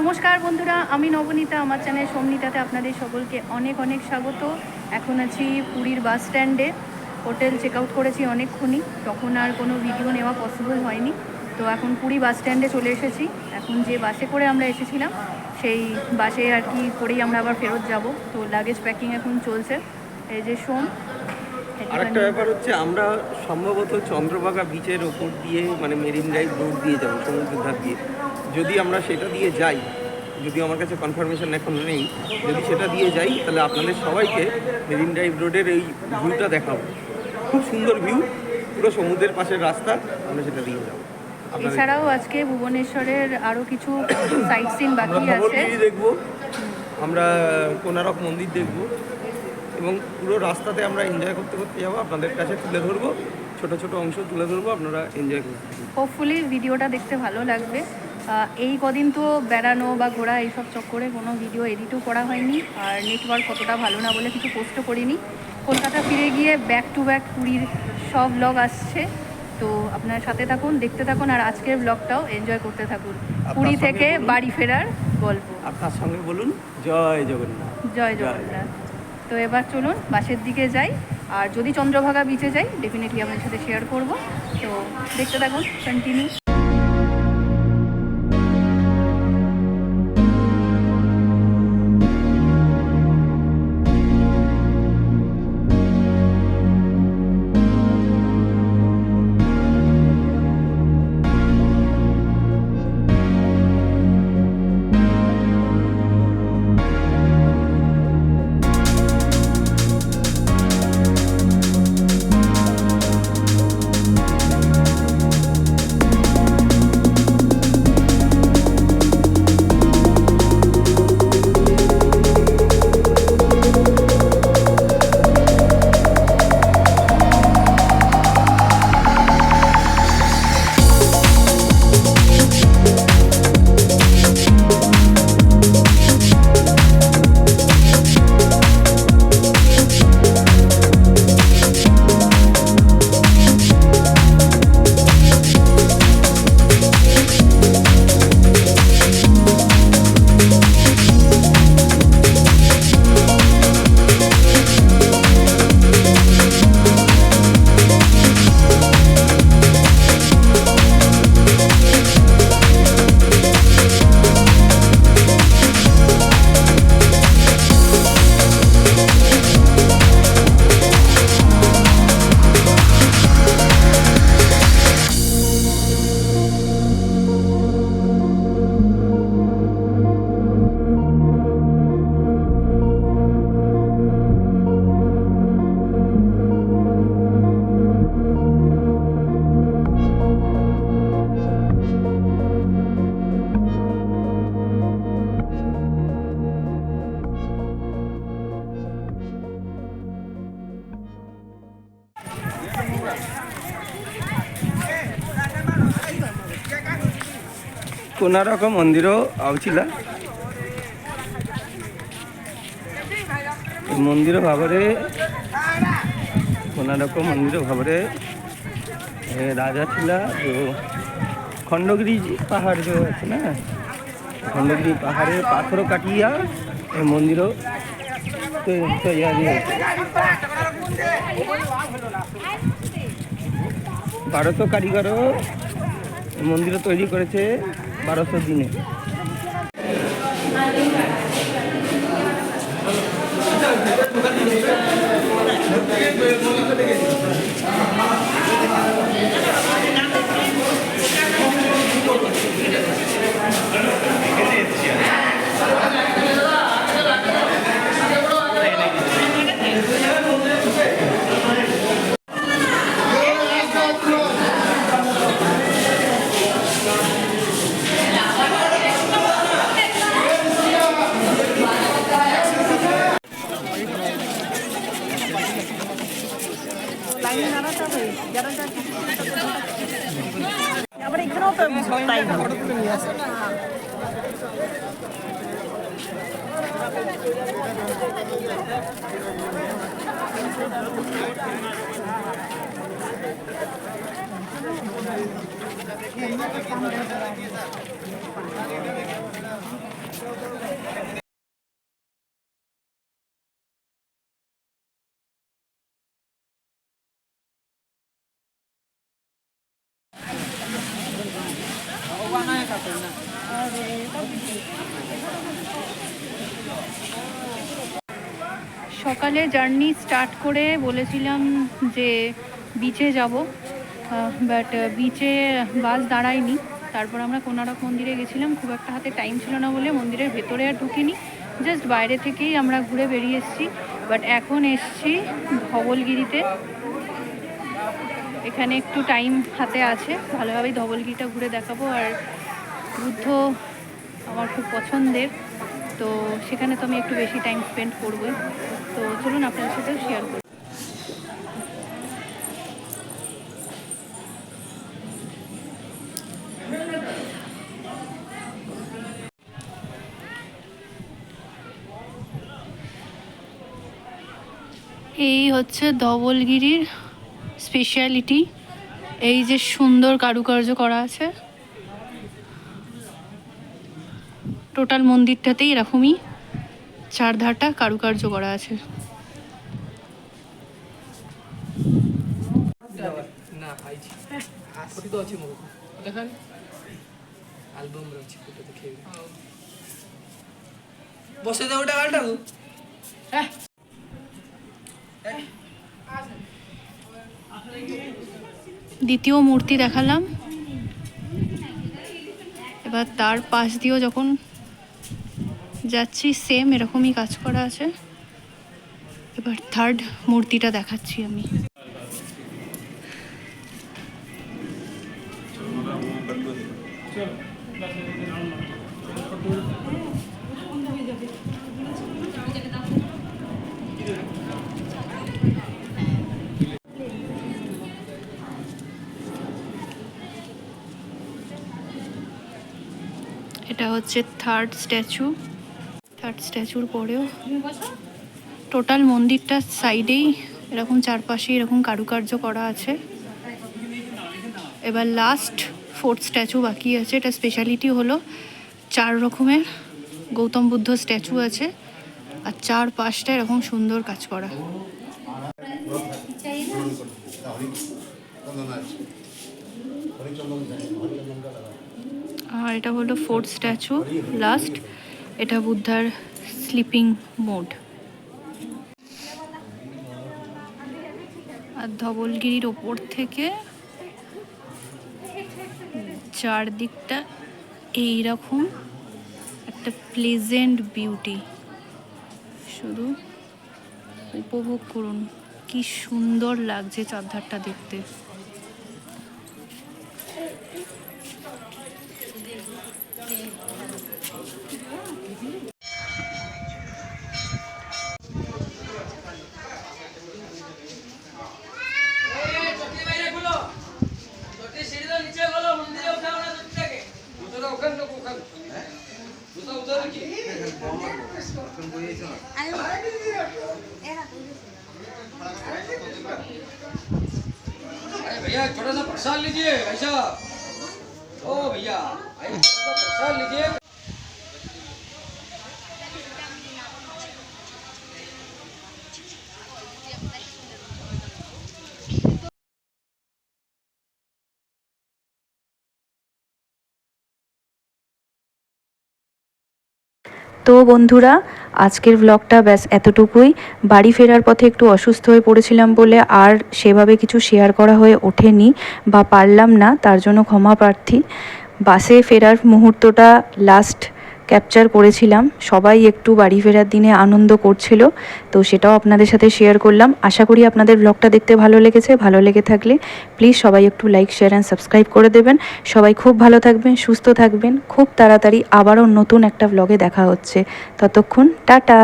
নমস্কার বন্ধুরা, আমি নবনীতা, আমার চ্যানেল সোমনিতাতে আপনাদের সকলকে অনেক অনেক স্বাগত। এখন আছি পুরীর বাস স্ট্যান্ডে। হোটেল চেক আউট করেছি অনেকক্ষণই। তখন আর কোনো ভিডিও নেওয়া পসিবল হয়নি। তো এখন পুরী বাস স্ট্যান্ডে চলে এসেছি। এখন যে বাসে করে আমরা এসেছিলাম, সেই বাসে আর কি করেই আমরা আবার ফেরত যাব। তো লাগেজ প্যাকিং এখন চলছে। এই যে সোম আরেকটা ব্যাপার হচ্ছে, আমরা সম্ভবত চন্দ্রভাগা বিচের ওপর দিয়ে মানে মেরিন ড্রাইভ রোড দিয়ে যাব সমুদ্রের ধার দিয়ে। যদি আমরা সেটা দিয়ে যাই যদি আমার কাছে কনফার্মেশন এখন নেই যদি সেটা দিয়ে যাই তাহলে আপনাদের সবাইকে মেরিন ড্রাইভ রোডের এই ভিউটা দেখাবো। খুব সুন্দর ভিউ পুরো সমুদ্রের পাশের রাস্তা আমরা সেটা দিয়ে যাব। এছাড়াও আজকে ভুবনেশ্বরের আরও কিছু সাইট সিন বাকি আছে। দেখব আমরা কোনারক মন্দির দেখব এবং পুরো রাস্তাতে আমরা এনজয় করতে করতে যাব। আপনাদের কাছে তুলে ধরবো ছোট ছোট অংশ তুলে ধরবো আপনারা এনজয় করতে থাকুন। হোপফুলি ভিডিওটা দেখতে ভালো লাগবে। এই কদিন তো বেড়ানো বা ঘোরা এইসব চক্করে কোনো ভিডিও এডিটও করা হয়নি। আর নেটওয়ার্ক কতটা ভালো না বলে কিছু পোস্টও করিনি। কলকাতা ফিরে গিয়ে ব্যাক টু ব্যাক পুরীর সব ব্লগ আসছে। তো আপনার সাথে থাকুন দেখতে থাকুন আর আজকের ব্লগটাও এনজয় করতে থাকুন। পুরী থেকে বাড়ি ফেরার গল্প। আর তার সঙ্গে বলুন জয় জগন্নাথ। জয় জয়। জগন্নাথ। তো এবার চলুন বাসের দিকে যাই। আর যদি চন্দ্রভাগা বিচে যাই ডেফিনেটলি আপনার সাথে শেয়ার করব। তো দেখতে থাকুন কন্টিনিউ କୋଣାର୍କ ମନ୍ଦିର ଆଉଥିଲା ଏ ମନ୍ଦିର ଭାବରେ କୋଣାର୍କ ମନ୍ଦିର ଭାବରେ ଏ ରାଜା ଥିଲା ଯୋଉ ଖଣ୍ଡଗିରି ପାହାଡ଼ ଯୋଉ ଅଛି ନା ଖଣ୍ଡଗିରି ପାହାଡ଼ରେ ପାଥର କାଟିଆ ଏ ମନ୍ଦିର তৈ- তৈয়ারি হয়েছে বারোশো কারিগর মন্দির তৈরি করেছে বারোশো দিনে। আবার ます。সকালে জার্নি স্টার্ট করে বলেছিলাম যে বিচে যাব বাট বিচে বাস দাঁড়ায়নি। তারপর আমরা কোনারক মন্দিরে গেছিলাম। খুব একটা হাতে টাইম ছিল না বলে মন্দিরের ভেতরে আর ঢুকিনি। জাস্ট বাইরে থেকেই আমরা ঘুরে বেরিয়ে এসেছি। বাট এখন এসছি ধবলগিরিতে। এখানে একটু টাইম হাতে আছে। ভালোভাবেই ধবলগিরিটা ঘুরে দেখাবো। আর বুদ্ধ আমার খুব পছন্দের। তো সেখানে তো আমি একটু বেশি টাইম স্পেন্ড করবই। তো চলুন আপনাদের সাথেও শেয়ার করি। এই হচ্ছে ধবলগিরির স্পেশালিটি এই যে সুন্দর কারুকার্য করা আছে। টোটাল মন্দিরটাতেই এরকমই চারধারটা কারুকার্য করা আছে। না আইছি ফটো তো দ্বিতীয় মূর্তি দেখালাম। এবার তার পাশ দিয়েও যখন যাচ্ছি সেম এরকমই কাজ করা আছে। এবার থার্ড মূর্তিটা দেখাচ্ছি আমি। এটা হচ্ছে থার্ড স্ট্যাচু থার্ড স্ট্যাচুর পরেও টোটাল মন্দিরটার সাইডেই এরকম চারপাশে এরকম কারুকার্য করা আছে। এবার লাস্ট ফোর্থ স্ট্যাচু বাকি আছে। এটা স্পেশালিটি হলো চার রকমের গৌতম বুদ্ধ স্ট্যাচু আছে আর চার পাঁচটা এরকম সুন্দর কাজ করা। আর এটা হলো ফোর্থ স্ট্যাচু, লাস্ট। এটা বুদ্ধার স্লিপিং মোড। আর ধবলগিরির ওপর থেকে চারদিকটা এইরকম একটা প্লেজেন্ট বিউটি শুধু উপভোগ করুন, কি সুন্দর লাগছে চারধারটা দেখতে। भैया थोड़ा सा प्रसाद लीजिए भाई साहब। তো বন্ধুরা, আজকের ব্লগটা ব্যাস এতটুকুই। বাড়ি ফেরার পথে একটু অসুস্থ হয়ে পড়েছিলাম বলে আর সেভাবে কিছু শেয়ার করা হয়ে ওঠেনি বা পারলাম না, তার জন্য ক্ষমা প্রার্থী। বাসে ফেরার মুহূর্তটা লাস্ট ক্যাপচার করেছিলাম। সবাই একটু বাড়ি ফেরার দিনে আনন্দ করছিল, তো সেটাও আপনাদের সাথে শেয়ার করলাম। আশা করি আপনাদের ব্লগটা দেখতে ভালো লেগেছে। ভালো লেগে থাকলে প্লিজ সবাই একটু লাইক শেয়ার অ্যান্ড সাবস্ক্রাইব করে দেবেন। সবাই খুব ভালো থাকবেন, সুস্থ থাকবেন। খুব তাড়াতাড়ি আবারও নতুন একটা ব্লগে দেখা হচ্ছে। ততক্ষণ টাটা!